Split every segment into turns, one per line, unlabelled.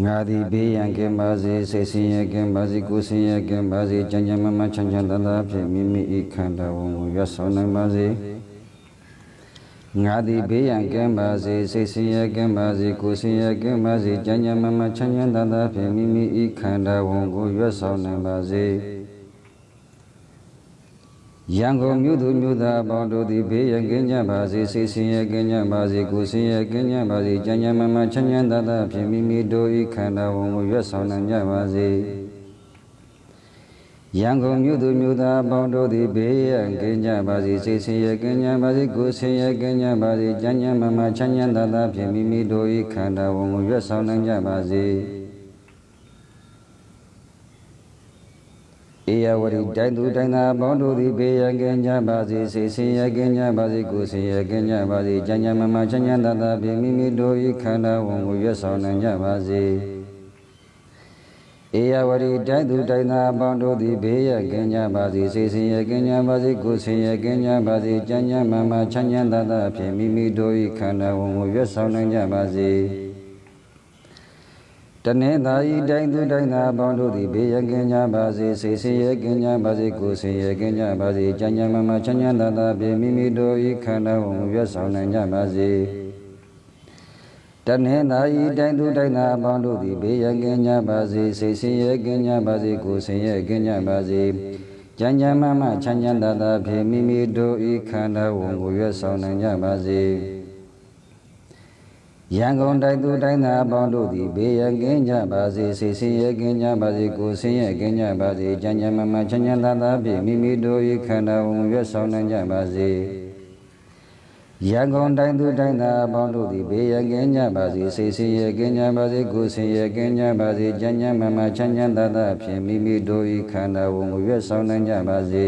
ငါသည်ဘေးရန်ကင်းပါစေစိတ်ဆင်းရဲကင်းပါစေကိုယ်ဆင်းရဲကင်းပါစေကြံ့ကြံ့မမချမ်းချမ်းသာသာဖြင့်မိမိ၏ခန္ဓာဝန်ကိုရွတ်ဆောင်နိုင်ပါစေငါသည်ဘေးရန်ကင်းပါစေစိတ်ဆင်းရဲကင်းပါစေကိုယ်ဆင်းရဲကင်းပါစေကြံ့ကြံ့မမချမ်းချမ်းသာသာဖြင့်မိမိ၏ခန္ဓာဝန်ကိုရွတ်ဆောင်နိုင်ပါစေ ရန်ကုန်မြို့သူမြို့သားအပေါင်းတို့သည်ဘေးရန်ကင်းကြပါစေစိတ်ဆင်းရဲကင်းကြပါစေကိုယ်ဆင်းရဲကင်းကြပါစေကြံ့ကြံ့မမချမ်းချမ်းသာသာဖြင့်မိမိတို့၏ခန္ဓာဝန်ကိုရွတ်ဆောင်နိုင်ကြပါစေရန်ကုန်မြို့သူမြို့သားအပေါင်းတို့သည်ဘေးရန်ကင်းကြပါစေစိတ်ဆင်းရဲကင်းကြပါစေကိုယ်ဆင်းရဲကင်းကြပါစေကြံ့ကြံ့မမချမ်းချမ်းသာသာဖြင့်မိမိတို့၏ခန္ဓာဝန်ကိုရွတ်ဆောင်နိုင်ကြပါစေ ဧယဝရိတိုင်းသူတိုင်းသားအပေါင်းတို့သည်ဘေးရန်ကင်းကြပါစေစိတ်ဆင်းရဲကင်းကြပါစေကိုယ်ဆင်းရဲကင်းကြပါစေကြံ့ကြံ့မမချမ်းချမ်းသာသာဖြင့်မိမိတို့၏ခန္ဓာဝန်ကိုရွတ်ဆောင်နိုင်ကြပါစေဧယဝရိတိုင်းသူတိုင်းသားအပေါင်းတို့သည်ဘေးရန်ကင်းကြပါစေစိတ်ဆင်းရဲကင်းကြပါစေကိုယ်ဆင်းရဲကင်းကြပါစေကြံ့ကြံ့မမချမ်းချမ်းသာသာဖြင့်မိမိတို့၏ခန္ဓာဝန်ကိုရွတ်ဆောင်နိုင်ကြပါစေ တနေ့သာဤတိုင်းသူတိုင်းသာအပေါင်းတို့သည်ဘေးရန်ကင်းကြပါစေစိတ်ဆင်းရဲကင်းကြပါစေကိုယ်ဆင်းရဲကင်းကြပါစေကြံ့ကြံ့မမချမ်းချမ်းသာသာဖြင့်မိမိတို့၏ခန္ဓာဝန်ကိုရွတ်ဆောင်နိုင်ကြပါစေတနေ့သာဤတိုင်းသူတိုင်းသာအပေါင်းတို့သည်ဘေးရန်ကင်းကြပါစေစိတ်ဆင်းရဲကင်းကြပါစေကိုယ်ဆင်းရဲကင်းကြပါစေကြံ့ကြံ့မမချမ်းချမ်းသာသာဖြင့်မိမိတို့၏ခန္ဓာဝန်ကိုရွတ်ဆောင်နိုင်ကြပါစေ ရန်ကုန်တိုင်းသူတိုင်းသာအပေါင်းတို့သည်ဘေးရန်ကင်းကြပါစေစိတ်ဆင်းရဲကင်းကြပါစေကိုယ်ဆင်းရဲကင်းကြပါစေကြံ့ကြံ့မမချမ်းချမ်းသာသာဖြင့်မိမိတို့၏ခန္ဓာဝန်ကိုရွတ်ဆောင်နိုင်ကြပါစေရန်ကုန်တိုင်းသူတိုင်းသာအပေါင်းတို့သည်ဘေးရန်ကင်းကြပါစေစိတ်ဆင်းရဲကင်းကြပါစေကိုယ်ဆင်းရဲကင်းကြပါစေကြံ့ကြံ့မမချမ်းချမ်းသာသာဖြင့်မိမိတို့၏ခန္ဓာဝန်ကိုရွတ်ဆောင်နိုင်ကြပါစေ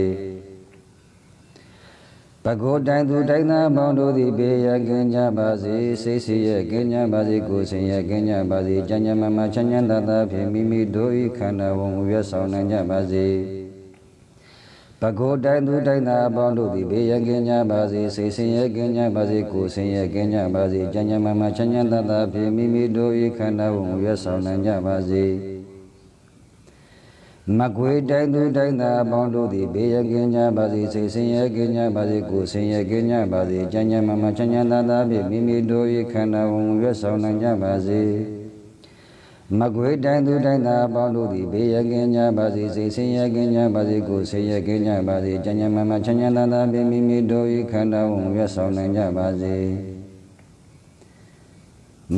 ပကောတိုင်းသူတိုင်းသားပေါင်းတို့သည်ဘေးရန်ကင်းကြပါစေစိတ်ဆင်းရဲကင်းကြပါစေကိုယ်ဆင်းရဲကင်းကြပါစေကြံ့ကြံ့မမချမ်းချမ်းသာသာဖြင့်မိမိတို့၏ခန္ဓာဝန်ကိုရွတ်ဆောင်နိုင်ကြပါစေပကောတိုင်းသူတိုင်းသားပေါင်းတို့သည်ဘေးရန်ကင်းကြပါစေစိတ်ဆင်းရဲကင်းကြပါစေကိုယ်ဆင်းရဲကင်းကြပါစေကြံ့ကြံ့မမချမ်းချမ်းသာသာဖြင့်မိမိတို့၏ခန္ဓာဝန်ကိုရွတ်ဆောင်နိုင်ကြပါစေ မကွေတိုင်းသူတိုင်းသာအပေါင်းတို့သည်ဘေးရကင်းကြပါစေစိတ်ဆင်းရဲကင်းကြပါစေကိုယ်ဆင်းရဲကင်းကြပါစေကြံ့ကြံ့မမချမ်းချမ်းသာသာဖြင့်မိမိတို့၏ခန္ဓာဝန်ကိုရွတ်ဆောင်နိုင်ကြပါစေမကွေတိုင်းသူတိုင်းသာအပေါင်းတို့သည်ဘေးရကင်းကြပါစေစိတ်ဆင်းရဲကင်းကြပါစေကိုယ်ဆင်းရဲကင်းကြပါစေကြံ့ကြံ့မမချမ်းချမ်းသာသာဖြင့်မိမိတို့၏ခန္ဓာဝန်ကိုရွတ်ဆောင်နိုင်ကြပါစေ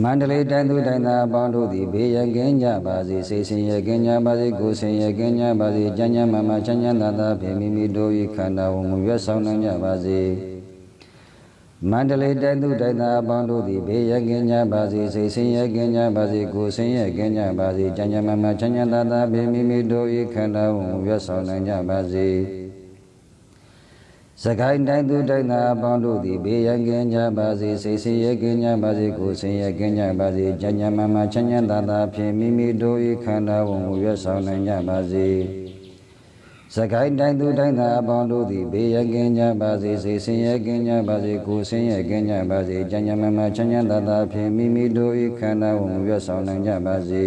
မန္တလေးတိုင်းသူတိုင်းသားအပေါင်းတို့သည်ဘေးရန်ကင်းကြပါစေစိတ်ဆင်းရဲကင်းကြပါစေကိုယ်ဆင်းရဲကင်းကြပါစေကြံ့ကြံ့မမချမ်းချမ်းသာသာဖြင့်မိမိတို့၏ခန္ဓာဝန်ကိုရွတ်ဆောင်နိုင်ကြပါစေမန္တလေးတိုင်းသူတိုင်းသားအပေါင်းတို့သည်ဘေးရန်ကင်းကြပါစေစိတ်ဆင်းရဲကင်းကြပါစေကိုယ်ဆင်းရဲကင်းကြပါစေကြံ့ကြံ့မမချမ်းချမ်းသာသာဖြင့်မိမိတို့၏ခန္ဓာဝန်ကိုရွတ်ဆောင်နိုင်ကြပါစေ စကိုင်းတိုင်းသူတိုင်းသားအပေါင်းတို့သည်ဘေးရန်ကင်းကြပါစေစိတ်ဆင်းရဲကင်းကြပါစေကိုယ်ဆင်းရဲကင်းကြပါစေကြံ့ကြံ့မမချမ်းချမ်းသာသာဖြင့်မိမိတို့၏ခန္ဓာဝန်ကိုရွတ်ဆောင်နိုင်ကြပါစေစကိုင်းတိုင်းသူတိုင်းသားအပေါင်းတို့သည်ဘေးရန်ကင်းကြပါစေစိတ်ဆင်းရဲကင်းကြပါစေကိုယ်ဆင်းရဲကင်းကြပါစေကြံ့ကြံ့မမချမ်းချမ်းသာသာဖြင့်မိမိတို့၏ခန္ဓာဝန်ကိုရွတ်ဆောင်နိုင်ကြပါစေ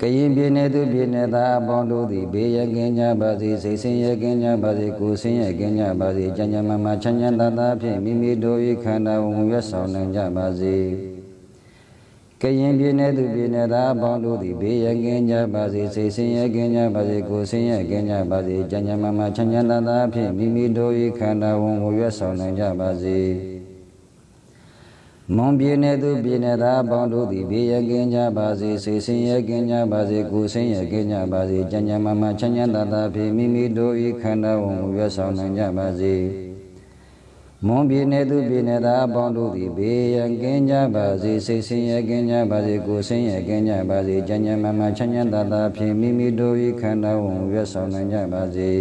ကရင်ပြည်နယ်သူပြည်နယ်သားအပေါင်းတို့သည်ဘေးရန်ကင်းကြပါစေစိတ်ဆင်းရဲကင်းကြပါစေကိုယ်ဆင်းရဲကင်းကြပါစေကြံ့ကြံ့မမချမ်းချမ်းသာသာဖြင့်မိမိတို့၏ခန္ဓာဝန်ကိုရွတ်ဆောင်နိုင်ကြပါစေကရင်ပြည်နယ်သူပြည်နယ်သားအပေါင်းတို့သည်ဘေးရန်ကင်းကြပါစေစိတ်ဆင်းရဲကင်းကြပါစေကိုယ်ဆင်းရဲကင်းကြပါစေကြံ့ကြံ့မမချမ်းချမ်းသာသာဖြင့်မိမိတို့၏ခန္ဓာဝန်ကိုရွတ်ဆောင်နိုင်ကြပါစေ မွန်ပြည်နယ်သူပြည်နယ်သားပေါင်းတို့သည်ဘေးရကင်းကြပါစေစိတ်ဆင်းရဲကင်းကြပါစေကိုယ်ဆင်းရဲကင်းကြပါစေကြံ့ကြံ့မမချမ်းချမ်းသာသာဖြင့်မိမိတို့၏ခန္ဓာဝန်ကိုရွတ်ဆောင်နိုင်ကြပါစေမွန်ပြည်နယ်သူပြည်နယ်သားပေါင်းတို့သည်ဘေးရကင်းကြပါစေစိတ်ဆင်းရဲကင်းကြပါစေကိုယ်ဆင်းရဲကင်းကြပါစေကြံ့ကြံ့မမချမ်းချမ်းသာသာဖြင့်မိမိတို့၏ခန္ဓာဝန်ကိုရွတ်ဆောင်နိုင်ကြပါစေ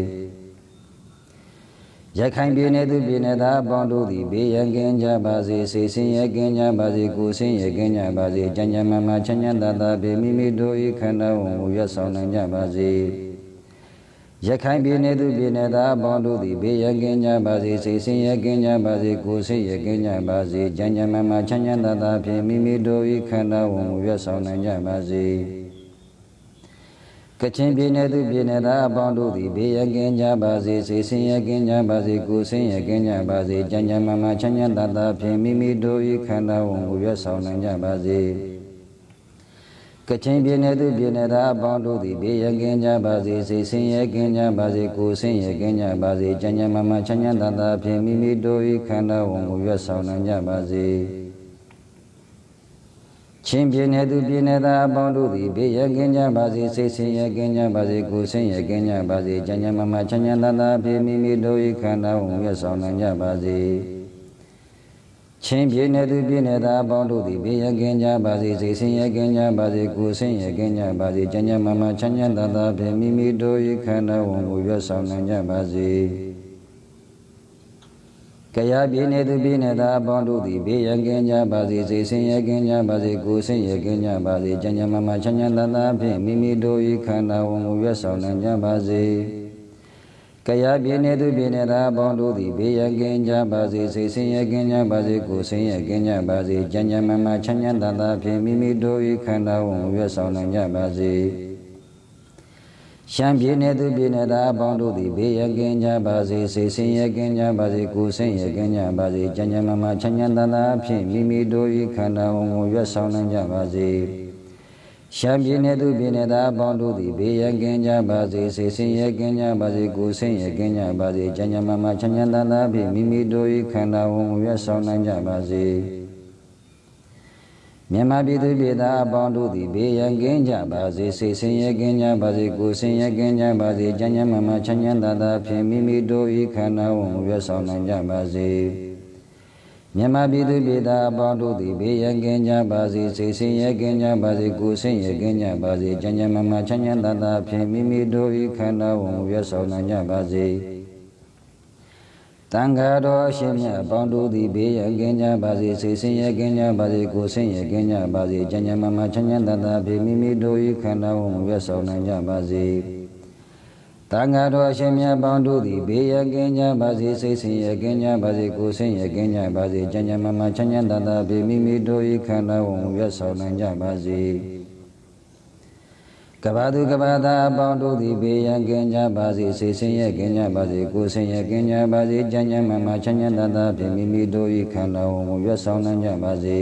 ရခိုင်ပြည်နယ်သူပြည်နယ်သားအပေါင်းတို့သည်ဘေးရန်ကင်းကြပါစေစိတ်ဆင်းရဲကင်းကြပါစေကိုယ်ဆင်းရဲကင်းကြပါစေကြံ့ကြံ့မမချမ်းချမ်းသာသာဖြင့်မိမိတို့၏ခန္ဓာဝန်ကိုရွတ်ဆောင်နိုင်ကြပါစေရခိုင်ပြည်နယ်သူပြည်နယ်သားအပေါင်းတို့သည်ဘေးရန်ကင်းကြပါစေစိတ်ဆင်းရဲကင်းကြပါစေကိုယ်စိတ်ရကင်းကြပါစေကြံ့ကြံ့မှမှချမ်းချမ်းသာသာဖြင့်မိမိတို့၏ခန္ဓာဝန်ကိုရွတ်ဆောင်နိုင်ကြပါစေ ကချင်ပြည်နယ်သူပြည်နယ်သားအပေါင်းတို့သည်ဘေးရန်ကင်းကြပါစေစိတ်ဆင်းရဲကင်းကြပါစေကိုယ်ဆင်းရဲကင်းကြပါစေကြံ့ကြံ့မှမှချမ်းချမ်းသာသာဖြင့်မိမိတို့၏ခန္ဓာဝန်ကိုရွတ်ဆောင်နိုင်ကြပါစေကချင်ပြည်နယ်သူပြည်နယ်သားအပေါင်းတို့သည်ဘေးရန်ကင်းကြပါစေစိတ်ဆင်းရဲကင်းကြပါစေကိုယ်ဆင်းရဲကင်းကြပါစေကြံ့ကြံ့မှမှချမ်းချမ်းသာသာဖြင့်မိမိတို့၏ခန္ဓာဝန်ကိုရွတ်ဆောင်နိုင်ကြပါစေ ချင်းပြည်နယ်သူပြည်နယ်သားအပေါင်းတို့သည်ဘေးရန်ကင်းကြပါစေစိတ်ဆင်းရဲကင်းကြပါစေကိုယ်ဆင်းရဲကင်းကြပါစေကြံ့ကြံ့မှမှချမ်းချမ်းသာသာဖြင့်မိမိတို့၏ခန္ဓာဝန်ကိုရွတ်ဆောင်နိုင်ကြပါစေချင်းပြည်နယ်သူပြည်နယ်သားအပေါင်းတို့သည်ဘေးရန်ကင်းကြပါစေစိတ်ဆင်းရဲကင်းကြပါစေကိုယ်ဆင်းရဲကင်းကြပါစေကြံ့ကြံ့မှမှချမ်းချမ်းသာသာဖြင့်မိမိတို့၏ခန္ဓာဝန်ကိုရွတ်ဆောင်နိုင်ကြပါစေ ကယားပြည်နယ်သူပြည်နယ်သားအပေါင်းတို့သည်ဘေးရန်ကင်းကြပါစေစိတ်ဆင်းရဲကင်းကြပါစေကိုယ်ဆင်းရဲကင်းကြပါစေကြံ့ကြံ့မှမှချမ်းချမ်းသာသာဖြင့်မိမိတို့၏ခန္ဓာဝန်ကိုရွတ်ဆောင်နိုင်ကြပါစေကယားပြည်နယ်သူပြည်နယ်သားအပေါင်းတို့သည်ဘေးရန်ကင်းကြပါစေစိတ်ဆင်းရဲကင်းကြပါစေကိုယ်ဆင်းရဲကင်းကြပါစေကြံ့ကြံ့မှမှချမ်းချမ်းသာသာဖြင့်မိမိတို့၏ခန္ဓာဝန်ကိုရွတ်ဆောင်နိုင်ကြပါစေ ရှမ်းပြည်နယ်သူပြည်နယ်သားအပေါင်းတို့သည်ဘေးရန်ကင်းကြပါစေစိတ်ဆင်းရဲကင်းကြပါစေကိုယ်ဆင်းရဲကင်းကြပါစေကြံ့ကြံ့မှမှချမ်းချမ်းသာသာဖြင့်မိမိတို့၏ခန္ဓာဝန်ကိုရွတ်ဆောင်နိုင်ကြပါစေရှမ်းပြည်နယ်သူပြည်နယ်သားအပေါင်းတို့သည်ဘေးရန်ကင်းကြပါစေစိတ်ဆင်းရဲကင်းကြပါစေကိုယ်ဆင်းရဲကင်းကြပါစေကြံ့ကြံ့မှမှချမ်းချမ်းသာသာဖြင့်မိမိတို့၏ခန္ဓာဝန်ကိုရွတ်ဆောင်နိုင်ကြပါစေ မြန်မာပြည်သူပြည်သားအပေါင်းတို့သည်ဘေးရန်ကင်းကြပါစေစိတ်ဆင်းရဲကင်းကြပါစေကိုယ်ဆင်းရဲကင်းကြပါစေကြံ့ကြံ့မှမှချမ်းချမ်းသာသာဖြင့်မိမိတို့၏ခန္ဓာဝန်ကိုရွတ်ဆောင်နိုင်ကြပါစေမြန်မာပြည်သူပြည်သားအပေါင်းတို့သည်ဘေးရန်ကင်းကြပါစေစိတ်ဆင်းရဲကင်းကြပါစေကိုယ်ဆင်းရဲကင်းကြပါစေကြံ့ကြံ့မှမှချမ်းချမ်းသာသာဖြင့်မိမိတို့၏ခန္ဓာဝန်ကိုရွတ်ဆောင်နိုင်ကြပါစေ တန်ဃာတော်အရှင်မြတ်အပေါင်းတို့သည်ဘေးရန်ကင်းကြပါစေစိတ်ဆင်းရဲကင်းကြပါစေကိုယ်ဆင်းရဲကင်းကြပါစေကြံ့ကြံ့မှမှချမ်းချမ်းသာသာဖြင့်မိမိတို့၏ခန္ဓာဝန်ကိုရွတ်ဆောင်နိုင်ကြပါစေတန်ဃာတော်အရှင်မြတ်အပေါင်းတို့သည်ဘေးရန်ကင်းကြပါစေစိတ်ဆင်းရဲကင်းကြပါစေကိုယ်ဆင်းရဲကင်းကြပါစေကြံ့ကြံ့မှမှချမ်းချမ်းသာသာဖြင့်မိမိတို့၏ခန္ဓာဝန်ကိုရွတ်ဆောင်နိုင်ကြပါစေ ကဘာသူကဘာသာအပေါင်းတို့သည်ဘေးရန်ကင်းကြပါစေစိတ်ဆင်းရဲကင်းကြပါစေကိုယ်ဆင်းရဲကင်းကြပါစေကြံ့ကြံ့မှမှချမ်းချမ်းသာသာဖြင့်မိမိတို့၏ခန္ဓာဝန်ကိုရွတ်ဆောင်နိုင်ကြပါစေ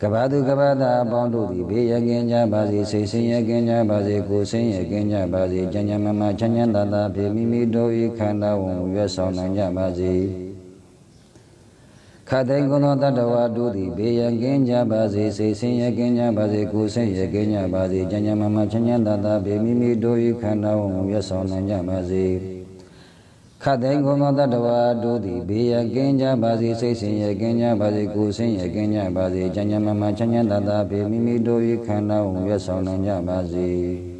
ကဘာသူကဘာသာအပေါင်းတို့သည်ဘေးရန်ကင်းကြပါစေစိတ်ဆင်းရဲကင်းကြပါစေကိုယ်ဆင်းရဲကင်းကြပါစေကြံ့ကြံ့မှမှချမ်းချမ်းသာသာဖြင့်မိမိတို့၏ခန္ဓာဝန်ကိုရွတ်ဆောင်နိုင်ကြပါစေ ခတ်တဲ့ကုသောတတ္တဝါတို့သည်ဘေးရန်ကင်းကြပါစေစိတ်ဆင်းရဲကင်းကြပါစေကိုယ်ဆင်းရဲကင်းကြပါစေကြံ့ကြံ့မှမှချမ်းချမ်းသာသာဖြင့်မိမိတို့၏ခန္ဓာဝန်ကိုရွတ်ဆောင်နိုင်ကြပါစေခတ်တဲ့ကုသောတတ္တဝါတို့သည်ဘေးရန်ကင်းကြပါစေစိတ်ဆင်းရဲကင်းကြပါစေကိုယ်ဆင်းရဲကင်းကြပါစေကြံ့ကြံ့မှမှချမ်းချမ်းသာသာဖြင့်မိမိတို့၏ခန္ဓာဝန်ကိုရွတ်ဆောင်နိုင်ကြပါစေ